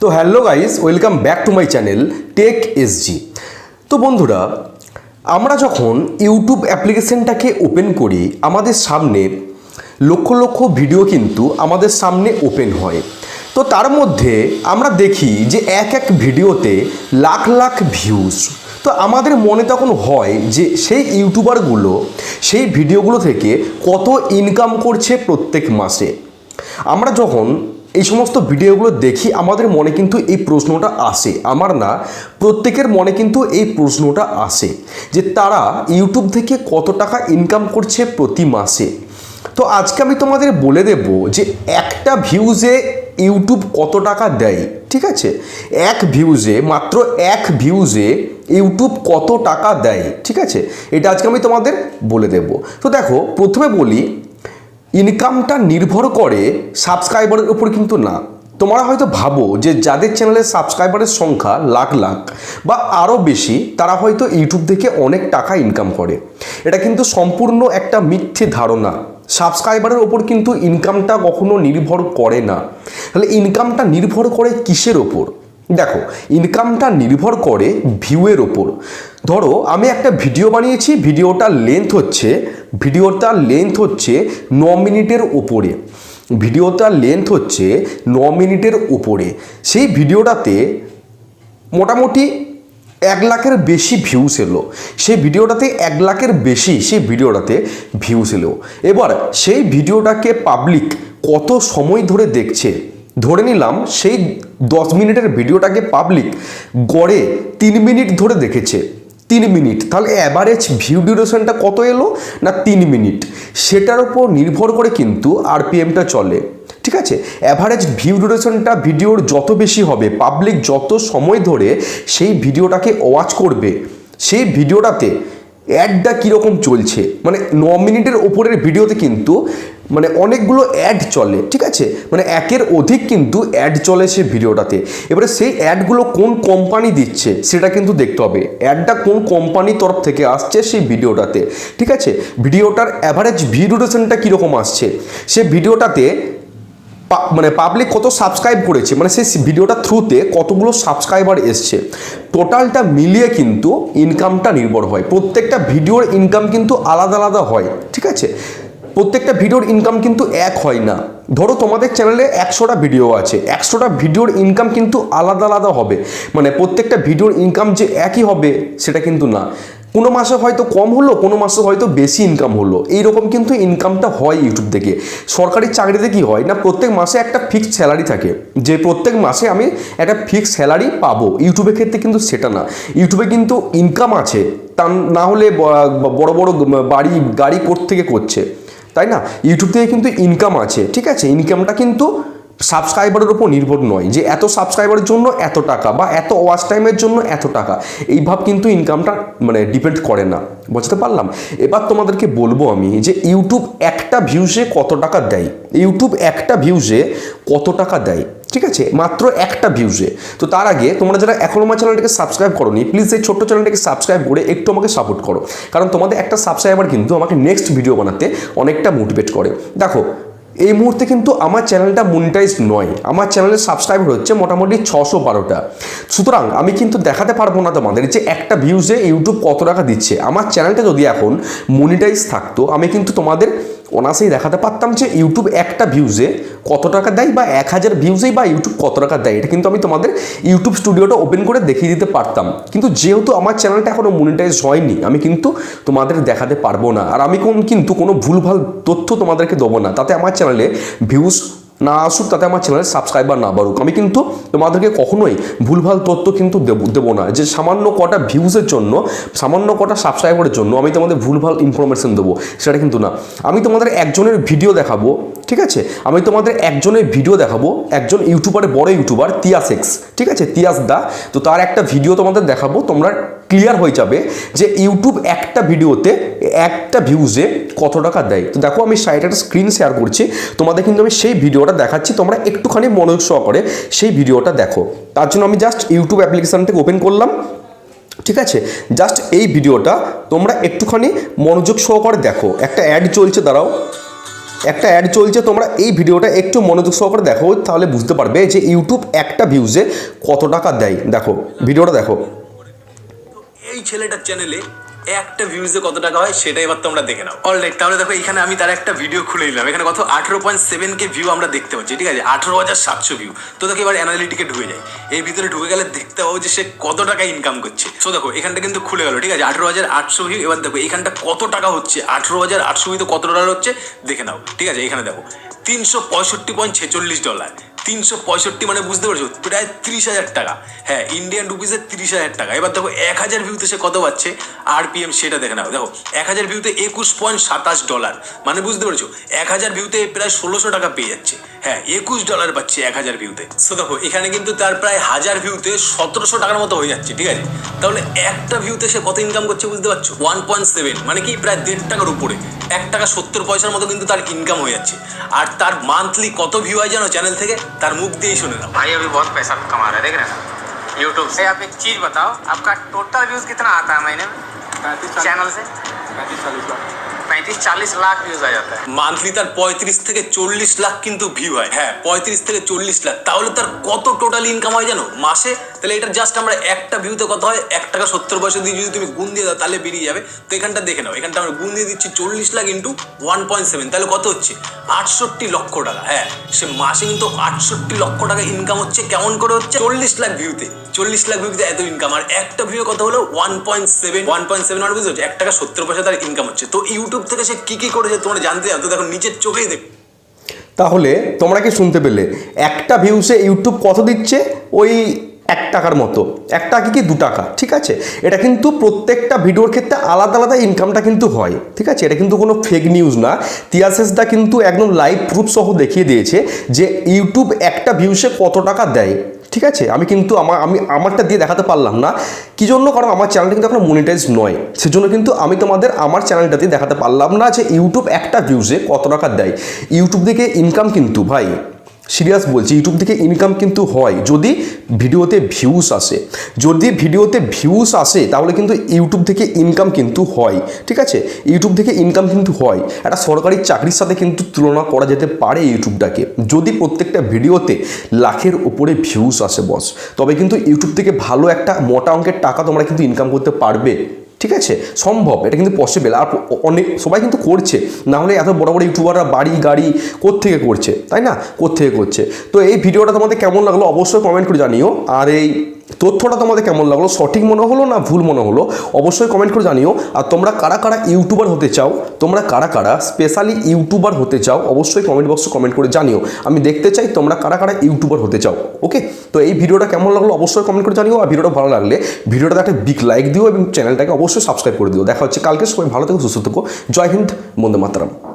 তো hello guys, welcome back to my channel tech SG তো বন্ধুরা, আমরা যখন ইউটিউব অ্যাপ্লিকেশনটাকে ওপেন করি, আমাদের সামনে লক্ষ লক্ষ ভিডিও কিন্তু আমাদের সামনে ওপেন হয়। তো তার মধ্যে আমরা দেখি যে এক এক ভিডিওতে লাখ লাখ ভিউজ তো আমাদের মনে তখন হয় যে সেই ইউটিউবারগুলো সেই ভিডিওগুলো থেকে কত ইনকাম করছে প্রত্যেক মাসে। আমরা যখন এই সমস্ত ভিডিওগুলো দেখি, আমাদের মনে কিন্তু এই প্রশ্নটা আসে। আমার না, প্রত্যেকের মনে কিন্তু এই প্রশ্নটা আসে যে তারা ইউটিউব থেকে কত টাকা ইনকাম করছে প্রতি মাসে। তো আজকে আমি তোমাদের বলে দেব যে একটা ভিউজে ইউটিউব কত টাকা দেয়, ঠিক আছে? এক ভিউজে মাত্র এক ভিউজে ইউটিউব কত টাকা দেয়, ঠিক আছে? এটা আজকে আমি তোমাদের বলে দেব। তো দেখো, প্রথমে বলি ইনকামটা নির্ভর করে সাবস্ক্রাইবারের উপর কিন্তু না। তোমরা হয়তো ভাবো যে যাদের চ্যানেলের সাবস্ক্রাইবারের সংখ্যা লাখ লাখ বা আরও বেশি, তারা হয়তো ইউটিউব থেকে অনেক টাকা ইনকাম করে। এটা কিন্তু সম্পূর্ণ একটা মিথ্যে ধারণা। সাবস্ক্রাইবারের ওপর কিন্তু ইনকামটা কখনো নির্ভর করে না। তাহলে ইনকামটা নির্ভর করে কিসের ওপর দেখো ইনকামটা নির্ভর করে ভিউয়ের ওপর। ধরো, আমি একটা ভিডিও বানিয়েছি ভিডিওটার লেন্থ হচ্ছে ভিডিওটার লেন্থ হচ্ছে ন মিনিটের ওপরে। ভিডিওটার লেন্থ হচ্ছে ন মিনিটের ওপরে। সেই ভিডিওটাতে মোটামুটি এক লাখের বেশি ভিউস এলো। সেই ভিডিওটাতে এক লাখের বেশি সেই ভিডিওটাতে ভিউস এলো। এবার সেই ভিডিওটাকে পাবলিক কত সময় ধরে দেখছে? ধরে নিলাম সেই দশ মিনিটের ভিডিওটাকে পাবলিক গড়ে তিন মিনিট ধরে দেখেছে। তিন মিনিট। তাহলে অ্যাভারেজ ভিউ ডিউরেশনটা কত এলো? না তিন মিনিট। সেটার উপর নির্ভর করে কিন্তু আরপিএমটা চলে। ঠিক আছে? অ্যাভারেজ ভিউ ডিউরেশনটা ভিডিওর যত বেশি হবে পাবলিক যত সময় ধরে সেই ভিডিওটাকে ওয়াচ করবে, সেই ভিডিওটাতে অ্যাডটা কীরকম চলছে? মানে ন মিনিটের ওপরের ভিডিওতে কিন্তু মানে অনেকগুলো অ্যাড চলে, ঠিক আছে? মানে একের অধিক কিন্তু অ্যাড চলে সে ভিডিওটাতে। এবারে সেই অ্যাডগুলো কোন কোম্পানি দিচ্ছে, সেটা কিন্তু দেখতে হবে। অ্যাডটা কোন কোম্পানির তরফ থেকে আসছে সেই ভিডিওটাতে, ঠিক আছে? ভিডিওটার অ্যাভারেজ ভিডিওরেশনটা কীরকম আসছে? সে ভিডিওটাতে মানে পাবলিক কত সাবস্ক্রাইব করেছে মানে সেই ভিডিওটার থ্রুতে কতগুলো সাবস্ক্রাইবার এসছে টোটালটা মিলিয়ে কিন্তু ইনকামটা নির্ভর হয়। প্রত্যেকটা ভিডিওর ইনকাম কিন্তু আলাদা আলাদা হয়, ঠিক আছে? প্রত্যেকটা ভিডিওর ইনকাম কিন্তু এক হয় না। ধরো তোমাদের চ্যানেলে একশোটা ভিডিও আছে, একশোটা ভিডিওর ইনকাম কিন্তু আলাদা আলাদা হবে। মানে প্রত্যেকটা ভিডিওর ইনকাম যে একই হবে, সেটা কিন্তু না। কোনো মাসে হয়তো কম হলো, কোনো মাসে হয়তো বেশি ইনকাম হলো। এইরকম কিন্তু ইনকামটা হয় ইউটিউব থেকে সরকারি চাকরিতে কি হয় না, প্রত্যেক মাসে একটা ফিক্সড স্যালারি থাকে। যে প্রত্যেক মাসে আমি একটা ফিক্সড স্যালারি পাবো। ইউটিউবের ক্ষেত্রে কিন্তু সেটা না। ইউটিউবে কিন্তু ইনকাম আছে। তা না হলে বড় বড় বাড়ি, গাড়ি থেকে করছে? তাই না? ইউটিউব থেকে কিন্তু ইনকাম আছে। ঠিক আছে? ইনকামটা কিন্তু সাবস্ক্রাইবারের উপর নির্ভর নয় যে এত সাবস্ক্রাইবারের জন্য এত টাকা বা এত ওয়াচ টাইমের জন্য এত টাকা। এইভাব কিন্তু ইনকামটা মানে ডিপেন্ড করে না। বুঝতে পারলাম? এবার তোমাদেরকে বলব আমি যে ইউটিউব একটা ভিউজে কত টাকা দেয়? ইউটিউব একটা ভিউজে কত টাকা দেয়? ঠিক আছে? মাত্র একটা ভিউজে তো তার আগে তোমরা যারা এখনও আমার চ্যানেলটাকে সাবস্ক্রাইব করোনি প্লিজ এই ছোট্ট চ্যানেলটাকে সাবস্ক্রাইব করে একটু আমাকে সাপোর্ট করো। কারণ তোমাদের একটা সাবস্ক্রাইবার কিন্তু আমাকে নেক্সট ভিডিও বানাতে অনেকটা মোটিভেট করে। দেখো এই মুহূর্তে কিন্তু আমার চ্যানেলটা মনিটাইজ নয়। আমার চ্যানেলের সাবস্ক্রাইবার হচ্ছে মোটামুটি ছশো বারোটা। সুতরাং আমি কিন্তু দেখাতে পারব না তোমাদের যে একটা ভিউজে ইউটিউব কত টাকা দিচ্ছে। আমার চ্যানেলটা যদি এখন মনিটাইজ থাকতো, আমি কিন্তু তোমাদের অনাসেই দেখাতে পারতাম যে ইউটিউব একটা ভিউজে কত টাকা দেয় বা এক হাজার ভিউজেই বা ইউটিউব কত টাকা দেয়। এটা কিন্তু আমি তোমাদের ইউটিউব স্টুডিওটা ওপেন করে দেখিয়ে দিতে পারতাম। কিন্তু যেহেতু আমার চ্যানেলটা এখনও মনিটাইজ হয়নি, আমি কিন্তু তোমাদের দেখাতে পারব না। আর আমি কোন কিন্তু কোনো ভুলভাল তথ্য তোমাদেরকে দেবো না। তাতে আমার চ্যানেলে ভিউজ না আসুক, তাতে আমার চ্যানেলের সাবস্ক্রাইবার না বাড়ুক। আমি কিন্তু তোমাদেরকে কখনোই ভুলভাল তথ্য কিন্তু দেব দেবো না। যে সামান্য কটা ভিউজের জন্য, সামান্য কটা সাবস্ক্রাইবারের জন্য আমি তোমাদের ভুলভাল ইনফরমেশন দেবো, সেটা কিন্তু না। আমি তোমাদের একজনের ভিডিও দেখাবো ঠিক আছে? আমি তোমাদের একজনের ভিডিও দেখাবো। একজন ইউটিউবারের বড় ইউটিউবার তিয়াস এক্স ঠিক আছে? তিয়াস দা। তো তার একটা ভিডিও তোমাদের দেখাবো। তোমরা ক্লিয়ার হয়ে যাবে যে ইউটিউব একটা ভিডিওতে একটা ভিউজে কত টাকা দেয়। তো দেখো, আমি সাইড একটা স্ক্রিন শেয়ার করছি। তোমাদের কিন্তু আমি সেই ভিডিওটা দেখাচ্ছি। তোমরা একটুখানি মনোযোগ সহকারে সেই ভিডিওটা দেখো। তার জন্য আমি জাস্ট ইউটিউব অ্যাপ্লিকেশানটাকে ওপেন করলাম। ঠিক আছে? জাস্ট এই ভিডিওটা তোমরা একটুখানি মনোযোগ সহকারে দেখো। একটা অ্যাড চলছে, দাঁড়াও। একটা অ্যাড চলছে, তোমরা এই ভিডিওটা একটু মনোযোগ সহকারে দেখো, তাহলে বুঝতে পারবে যে ইউটিউব একটা ভিউজে কত টাকা দেয়। দেখো, ভিডিওটা দেখো। এই ছেলেটার চ্যানেলে একটা ভিউজে কত টাকা হয়, সেটা এবার তোমরা দেখে নাও। অলরাইট তাহলে দেখো, এখানে আমি তার একটা ভিডিও খুলে নিলাম। এখানে কত? আঠেরো পয়েন্ট সেভেন কে ভিউ আমরা দেখতে পাচ্ছি, ঠিক আছে? আঠেরো হাজার সাতশো ভিউ তো দেখো, এবার অ্যানালিটিকে ঢুকে যায় এই ভিতরে ঢুকে গেলে দেখতে পাবো যে সে কত টাকা ইনকাম করছে। সো দেখো, এখানটা কিন্তু খুলে গেল, ঠিক আছে? আঠেরো হাজার আটশো ভিউ এবার দেখো, এখানটা কত টাকা হচ্ছে? আঠেরো হাজার আটশো ভিউ কত ডলার হচ্ছে? দেখে নাও, ঠিক আছে? এখানে দেখো, তিনশো পঁয়ষট্টি পয়েন্ট ছেচল্লিশ ডলার তিনশো পঁয়ষট্টি মানে বুঝতে পারছ? প্রায় ত্রিশ হাজার টাকা। হ্যাঁ ইন্ডিয়ান রুপিসে ত্রিশ হাজার টাকা। এবার দেখো, এক হাজার ভিউতে সে কত পাচ্ছে? আরপিএম সেটা দেখে নাও। দেখো, এক হাজার ভিউতে একুশ পয়েন্ট সাতাশ ডলার মানে বুঝতে পারছ? এক হাজার ভিউতে প্রায় ষোলোশো টাকা পেয়ে যাচ্ছে। হ্যাঁ একুশ ডলার পাচ্ছে এক হাজার ভিউতে সো দেখো এখানে কিন্তু তার প্রায় হাজার ভিউতে সতেরোশো টাকার মতো হয়ে যাচ্ছে ঠিক আছে তাহলে একটা ভিউতে সে কত ইনকাম করছে বুঝতে পারছো ওয়ান পয়েন্ট সেভেন মানে কি প্রায় দেড় টাকার উপরে এক টাকা সত্তর পয়সার মতো কিন্তু তার ইনকাম হয়ে যাচ্ছে আর তার মান্থলি কত ভিউ হয় জানো চ্যানেল থেকে তার মুখ দিয়েই শুনে নাও भाई अभी बहुत पैसा कमा रहे हैं देख रहे हैं ना यूट्यूब से आप एक चीज़ बताओ आपका टोटल व्यूज़ कितना आता है महीने में चैनल से पैंतीस चालीस लाख व्यूज़ आ जाता है মান্থলি তার পঁয়ত্রিশ থেকে চল্লিশ লাখ কিন্তু ভিউ হয় হ্যাঁ পঁয়ত্রিশ থেকে চল্লিশ লাখ তাহলে তার কত টোটাল ইনকাম হয় জানো মাসে তাহলে এটা জাস্ট আমরা একটা ভিউতে কত হয়, এক টাকা সত্তর পয়সা দিয়ে যদি তুমি গুণ দিয়ে দাও, তাহলে বেরিয়ে যাবে। তো এখানটা দেখে নাও, এখানটা আমরা গুণ দিয়ে দিচ্ছি চল্লিশ lakh into one point seven তাহলে কত হচ্ছে? আটষট্টি লক্ষ টাকা হ্যাঁ সে মাসে কিন্তু আটষট্টি লক্ষ টাকা ইনকাম হচ্ছে, কেমন করে হচ্ছে? চল্লিশ লাখ ভিউতে চল্লিশ লাখ ভিউতে এত ইনকাম আর একটা ভিউ কত হলো one point seven one point seven আর বুঝতে এক টাকা সত্তর পয়সা তার ইনকাম হচ্ছে। তো ইউটিউব থেকে সে কী কী করেছে তোমরা জানতে চাও? তো দেখো, নিচের চোখেই দেখ। তাহলে তোমরা কি শুনতে পেলে? একটা ভিউসে ইউটিউব কত দিচ্ছে? ওই এক টাকার মতো। এক টাকা কি দু টাকা? ঠিক আছে? এটা কিন্তু প্রত্যেকটা ভিডিওর ক্ষেত্রে আলাদা আলাদা ইনকামটা কিন্তু হয়। ঠিক আছে? এটা কিন্তু কোনো ফেক নিউজ না। তিয়াসেসদা কিন্তু একদম লাইভ প্রুফ সহ দেখিয়ে দিয়েছে যে ইউটিউব একটা ভিউসে কত টাকা দেয়। ঠিক আছে? আমি কিন্তু আমার আমি আমারটা দিয়ে দেখাতে পারলাম না। কি জন্য? কারণ আমার চ্যানেলটা কিন্তু এখন মনিটাইজ নয়। সেজন্য কিন্তু আমি তোমাদের আমার চ্যানেলটা দিয়ে দেখাতে পারলাম না যে ইউটিউব একটা ভিউসে কত টাকা দেয়। ইউটিউব থেকে ইনকাম কিন্তু, ভাই। সিরিয়াস বলছি ইউটিউব থেকে ইনকাম কিন্তু হয়। যদি ভিডিওতে ভিউস আসে, যদি ভিডিওতে ভিউস আসে, তাহলে কিন্তু ইউটিউব থেকে ইনকাম কিন্তু হয়, ঠিক আছে? ইউটিউব থেকে ইনকাম কিন্তু হয়। একটা সরকারি চাকরির সাথে কিন্তু তুলনা করা যেতে পারে ইউটিউবটাকে যদি প্রত্যেকটা ভিডিওতে লাখের উপরে ভিউস আসে বস তবে কিন্তু ইউটিউব থেকে ভালো একটা মোটা অঙ্কের টাকা তোমরা কিন্তু ইনকাম করতে পারবে। ঠিক আছে? সম্ভব, এটা কিন্তু পসিবল আর অনেক, সবাই কিন্তু করছে। না হলে এত বড় বড় ইউটিউবাররা বাড়ি, গাড়ি কোত্থেকে করছে? তাই না? কোত্থেকে করছে? তো এই ভিডিওটা তোমাদের কেমন লাগল অবশ্যই কমেন্ট করে জানিও। আর এই তথ্যটা তোমাদের কেমন লাগল? সঠিক মনে হলো না ভুল মনে হলো? অবশ্যই কমেন্ট করে জানিও। আর তোমরা কারা কারা ইউটিউবার হতে চাও, তোমরা কারা কারা স্পেশালি ইউটিউবার হতে চাও, অবশ্যই কমেন্ট বক্সে কমেন্ট করে জানিও। আমি দেখতে চাই তোমরা কারা কারা ইউটিউবার হতে চাও ওকে তো এই ভিডিওটা কেমন লাগল অবশ্যই কমেন্ট করে জানিও। আর ভিডিওটা ভালো লাগলে ভিডিওটাতে একটা বিগ লাইক দিও এবং চ্যানেলটাকে অবশ্যই সাবস্ক্রাইব করে দিও। দেখা হচ্ছে কালকে। সবাই ভালো থেকো, সুস্থ থেকো। জয় হিন্দ, বন্দে মাতারাম।